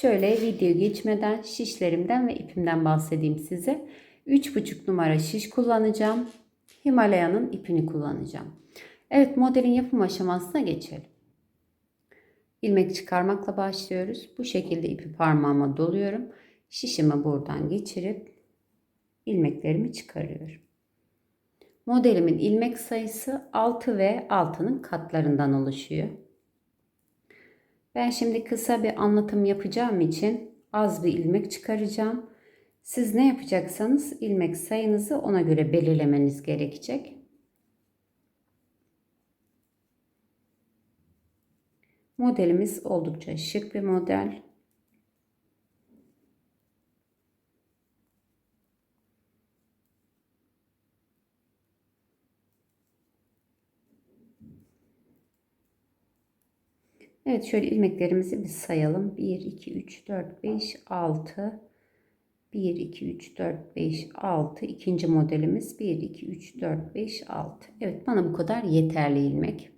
Şöyle video geçmeden şişlerimden ve ipimden bahsedeyim size. 3,5 numara şiş kullanacağım. Himalaya'nın ipini kullanacağım. Evet modelin yapım aşamasına geçelim. İlmek çıkarmakla başlıyoruz. Bu şekilde ipi parmağıma doluyorum. Şişimi buradan geçirip ilmeklerimi çıkarıyorum. Modelimin ilmek sayısı 6 ve 6'nın katlarından oluşuyor. Ben şimdi kısa bir anlatım yapacağım için az bir ilmek çıkaracağım. Siz ne yapacaksanız ilmek sayınızı ona göre belirlemeniz gerekecek. Modelimiz oldukça şık bir model. Evet şöyle ilmeklerimizi bir sayalım. 1, 2, 3, 4, 5, 6. 1, 2, 3, 4, 5, 6. İkinci modelimiz 1, 2, 3, 4, 5, 6. Evet bana bu kadar yeterli ilmek.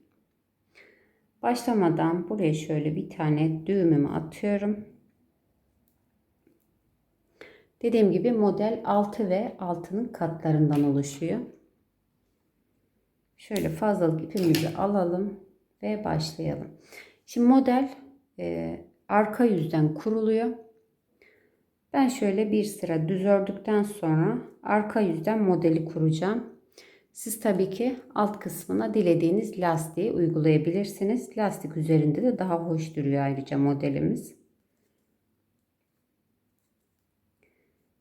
Başlamadan buraya şöyle bir tane düğümümü atıyorum. Dediğim gibi model 6 ve 6'nın katlarından oluşuyor. Şöyle fazlalık ipimizi alalım ve başlayalım. Şimdi model e, arka yüzden kuruluyor. Ben şöyle bir sıra düz ördükten sonra arka yüzden modeli kuracağım. Siz tabii ki alt kısmına dilediğiniz lastiği uygulayabilirsiniz. Lastik üzerinde de daha hoş duruyor ayrıca modelimiz.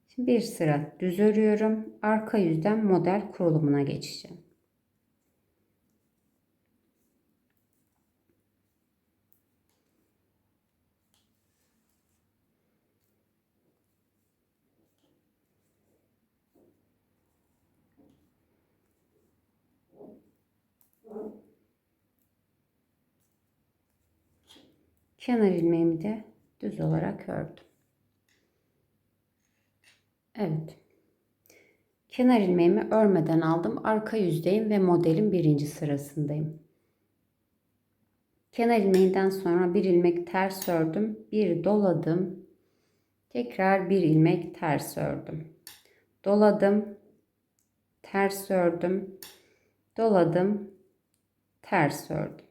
Şimdi bir sıra düz örüyorum. Arka yüzden model kurulumuna geçeceğim. Kenar ilmeğimi de düz olarak ördüm. Evet. Kenar ilmeğimi örmeden aldım. Arka yüzdeyim ve modelin birinci sırasındayım. Kenar ilmeğinden sonra bir ilmek ters ördüm. Bir doladım. Tekrar bir ilmek ters ördüm. Doladım. Ters ördüm. Doladım. Ters ördüm.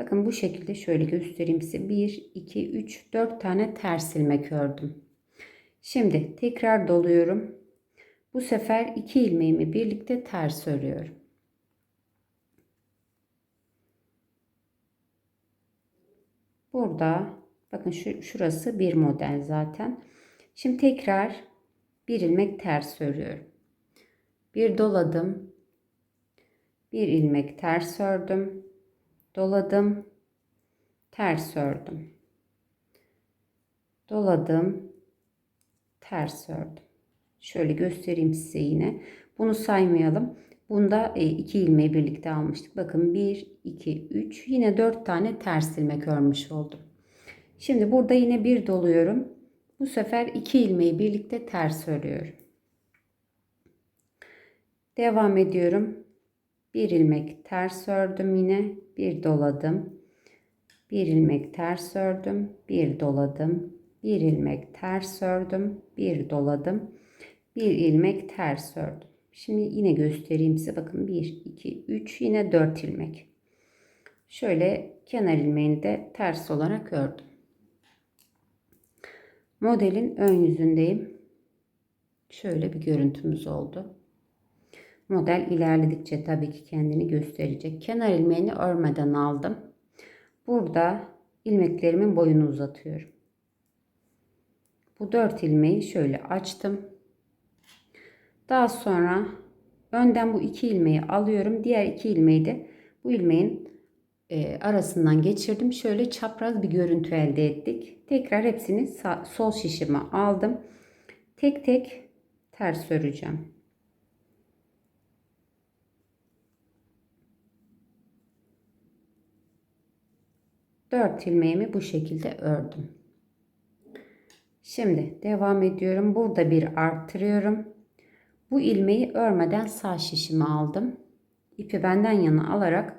Bakın bu şekilde şöyle göstereyim size. 1, 2, 3, 4 tane ters ilmek ördüm. Şimdi tekrar doluyorum. Bu sefer 2 ilmeğimi birlikte ters örüyorum. Burada bakın şu, şurası bir model zaten. Şimdi tekrar bir ilmek ters örüyorum. Bir doladım. Bir ilmek ters ördüm doladım, ters ördüm. Doladım, ters ördüm. Şöyle göstereyim size yine. Bunu saymayalım. Bunda e, iki ilmeği birlikte almıştık. Bakın 1, 2, 3 yine 4 tane ters ilmek örmüş oldum. Şimdi burada yine bir doluyorum. Bu sefer iki ilmeği birlikte ters örüyorum. Devam ediyorum. Bir ilmek ters ördüm yine bir doladım. Bir ilmek ters ördüm. Bir doladım. Bir ilmek ters ördüm. Bir doladım. Bir ilmek ters ördüm. Şimdi yine göstereyim size. Bakın 1 2 3 yine 4 ilmek. Şöyle kenar ilmeğini de ters olarak ördüm. Modelin ön yüzündeyim. Şöyle bir görüntümüz oldu Model ilerledikçe tabii ki kendini gösterecek. Kenar ilmeğini örmeden aldım. Burada ilmeklerimin boyunu uzatıyorum. Bu dört ilmeği şöyle açtım. Daha sonra önden bu iki ilmeği alıyorum. Diğer iki ilmeği de bu ilmeğin e, arasından geçirdim. Şöyle çapraz bir görüntü elde ettik. Tekrar hepsini sol şişime aldım. Tek tek ters öreceğim. Dört ilmeğimi bu şekilde ördüm. Şimdi devam ediyorum. Burada bir arttırıyorum. Bu ilmeği örmeden sağ şişime aldım. İpi benden yana alarak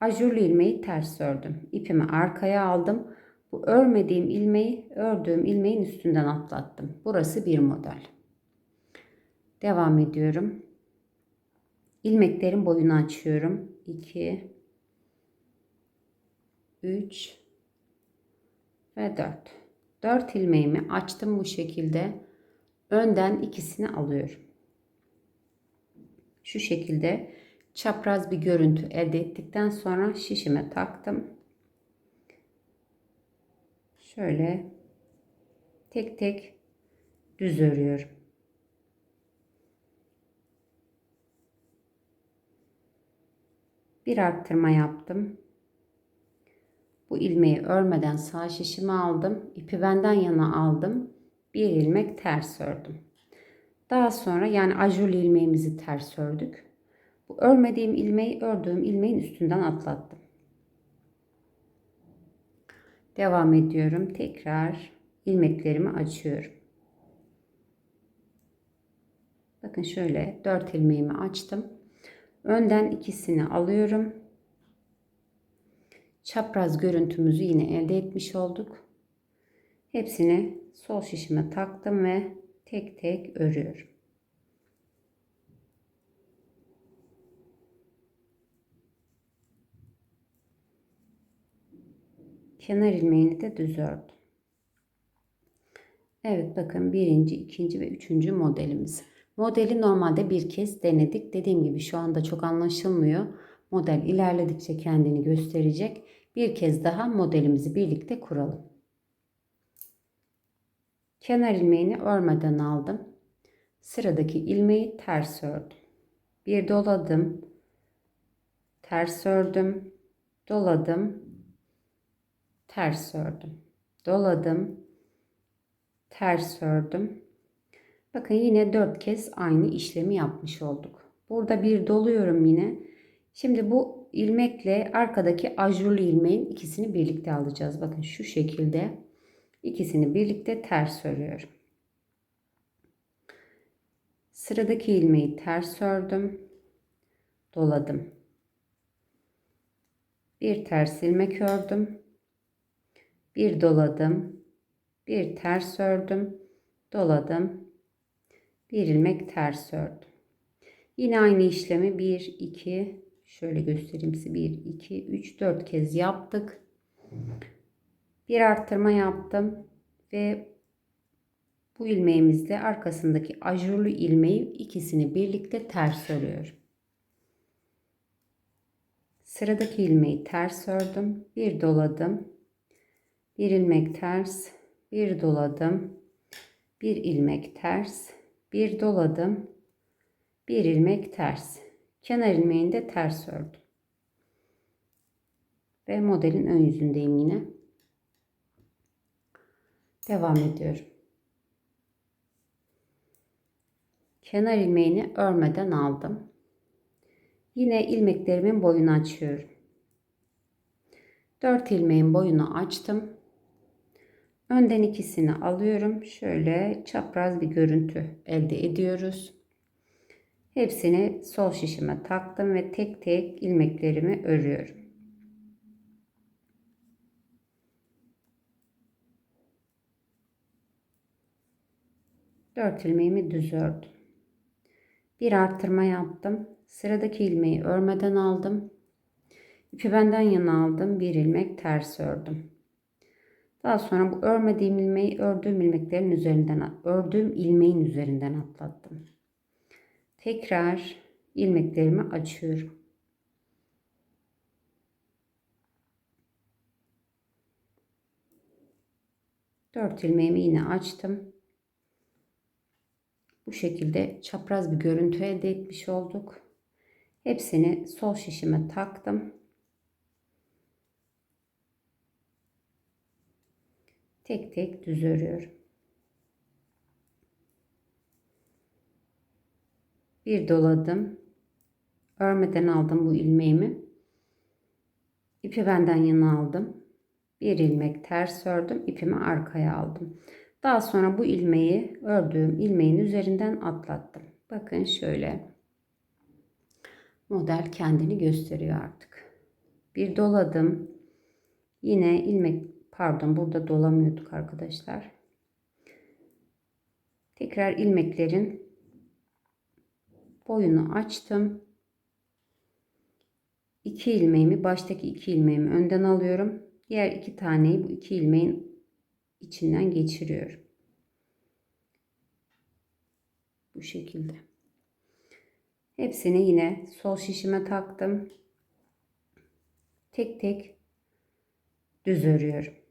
ajurlu ilmeği ters ördüm. İpimi arkaya aldım. Bu örmediğim ilmeği ördüğüm ilmeğin üstünden atlattım. Burası bir model. Devam ediyorum. İlmeklerin boyunu açıyorum. 2 3 ve 4. 4 ilmeğimi açtım bu şekilde. Önden ikisini alıyorum. Şu şekilde çapraz bir görüntü elde ettikten sonra şişime taktım. Şöyle tek tek düz örüyorum. Bir arttırma yaptım. Bu ilmeği örmeden sağ şişimi aldım. İpi benden yana aldım. Bir ilmek ters ördüm. Daha sonra yani ajurlu ilmeğimizi ters ördük. Bu örmediğim ilmeği ördüğüm ilmeğin üstünden atlattım. Devam ediyorum. Tekrar ilmeklerimi açıyorum. Bakın şöyle 4 ilmeğimi açtım. Önden ikisini alıyorum. Çapraz görüntümüzü yine elde etmiş olduk. Hepsini sol şişime taktım ve tek tek örüyorum. Kenar ilmeğini de düz ördüm. Evet bakın birinci, ikinci ve üçüncü modelimiz. Modeli normalde bir kez denedik. Dediğim gibi şu anda çok anlaşılmıyor. Model ilerledikçe kendini gösterecek. Bir kez daha modelimizi birlikte kuralım. Kenar ilmeğini örmeden aldım. Sıradaki ilmeği ters ördüm. Bir doladım. Ters ördüm. Doladım. Ters ördüm. Doladım. Ters ördüm. Bakın yine dört kez aynı işlemi yapmış olduk. Burada bir doluyorum yine. Şimdi bu ilmekle arkadaki ajurlu ilmeğin ikisini birlikte alacağız. Bakın şu şekilde ikisini birlikte ters örüyorum. Sıradaki ilmeği ters ördüm. Doladım. Bir ters ilmek ördüm. Bir doladım. Bir ters ördüm. Doladım. Bir ilmek ters ördüm. Yine aynı işlemi 1 2 şöyle göstereyim size 1 2 3 4 kez yaptık. Bir arttırma yaptım ve bu ilmeğimizde arkasındaki ajurlu ilmeği ikisini birlikte ters örüyorum. Sıradaki ilmeği ters ördüm. Bir doladım. Bir ilmek ters. Bir doladım. Bir ilmek ters. Bir doladım. Bir ilmek ters. Kenar ilmeğini de ters ördüm. Ve modelin ön yüzündeyim yine. Devam ediyorum. Kenar ilmeğini örmeden aldım. Yine ilmeklerimin boyunu açıyorum. 4 ilmeğin boyunu açtım. Önden ikisini alıyorum. Şöyle çapraz bir görüntü elde ediyoruz. Hepsini sol şişime taktım ve tek tek ilmeklerimi örüyorum. Dört ilmeğimi düz ördüm. Bir arttırma yaptım. Sıradaki ilmeği örmeden aldım. İpi benden yana aldım. Bir ilmek ters ördüm. Daha sonra bu örmediğim ilmeği ördüğüm ilmeklerin üzerinden ördüğüm ilmeğin üzerinden atlattım tekrar ilmeklerimi açıyorum. Dört ilmeğimi yine açtım. Bu şekilde çapraz bir görüntü elde etmiş olduk. Hepsini sol şişime taktım. Tek tek düz örüyorum. Bir doladım. Örmeden aldım bu ilmeğimi. İpi benden yana aldım. Bir ilmek ters ördüm. ipimi arkaya aldım. Daha sonra bu ilmeği ördüğüm ilmeğin üzerinden atlattım. Bakın şöyle. Model kendini gösteriyor artık. Bir doladım. Yine ilmek pardon burada dolamıyorduk arkadaşlar. Tekrar ilmeklerin boyunu açtım. İki ilmeğimi baştaki iki ilmeğimi önden alıyorum. Diğer iki taneyi bu iki ilmeğin içinden geçiriyorum. Bu şekilde. Hepsini yine sol şişime taktım. Tek tek düz örüyorum.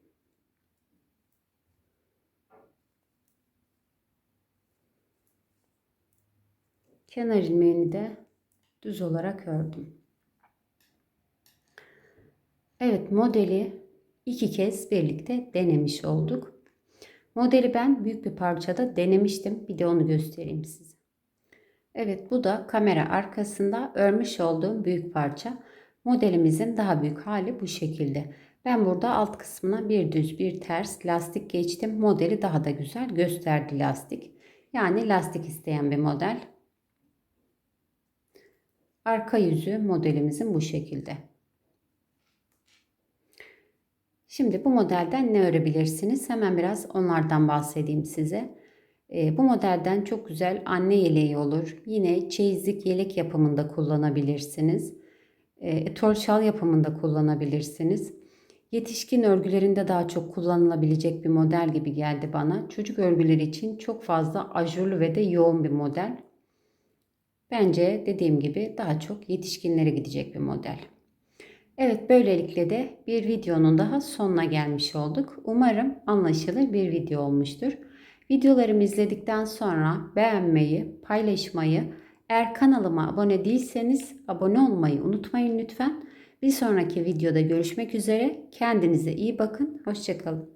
Kenar ilmeğini de düz olarak ördüm. Evet modeli iki kez birlikte denemiş olduk. Modeli ben büyük bir parçada denemiştim. Bir de onu göstereyim size. Evet bu da kamera arkasında örmüş olduğum büyük parça. Modelimizin daha büyük hali bu şekilde. Ben burada alt kısmına bir düz bir ters lastik geçtim. Modeli daha da güzel gösterdi lastik. Yani lastik isteyen bir model. Arka yüzü modelimizin bu şekilde. Şimdi bu modelden ne örebilirsiniz? Hemen biraz onlardan bahsedeyim size. E, bu modelden çok güzel anne yeleği olur. Yine çeyizlik yelek yapımında kullanabilirsiniz. Etol şal yapımında kullanabilirsiniz. Yetişkin örgülerinde daha çok kullanılabilecek bir model gibi geldi bana. Çocuk örgüleri için çok fazla ajurlu ve de yoğun bir model. Bence dediğim gibi daha çok yetişkinlere gidecek bir model. Evet böylelikle de bir videonun daha sonuna gelmiş olduk. Umarım anlaşılır bir video olmuştur. Videolarımı izledikten sonra beğenmeyi, paylaşmayı, eğer kanalıma abone değilseniz abone olmayı unutmayın lütfen. Bir sonraki videoda görüşmek üzere. Kendinize iyi bakın. Hoşçakalın.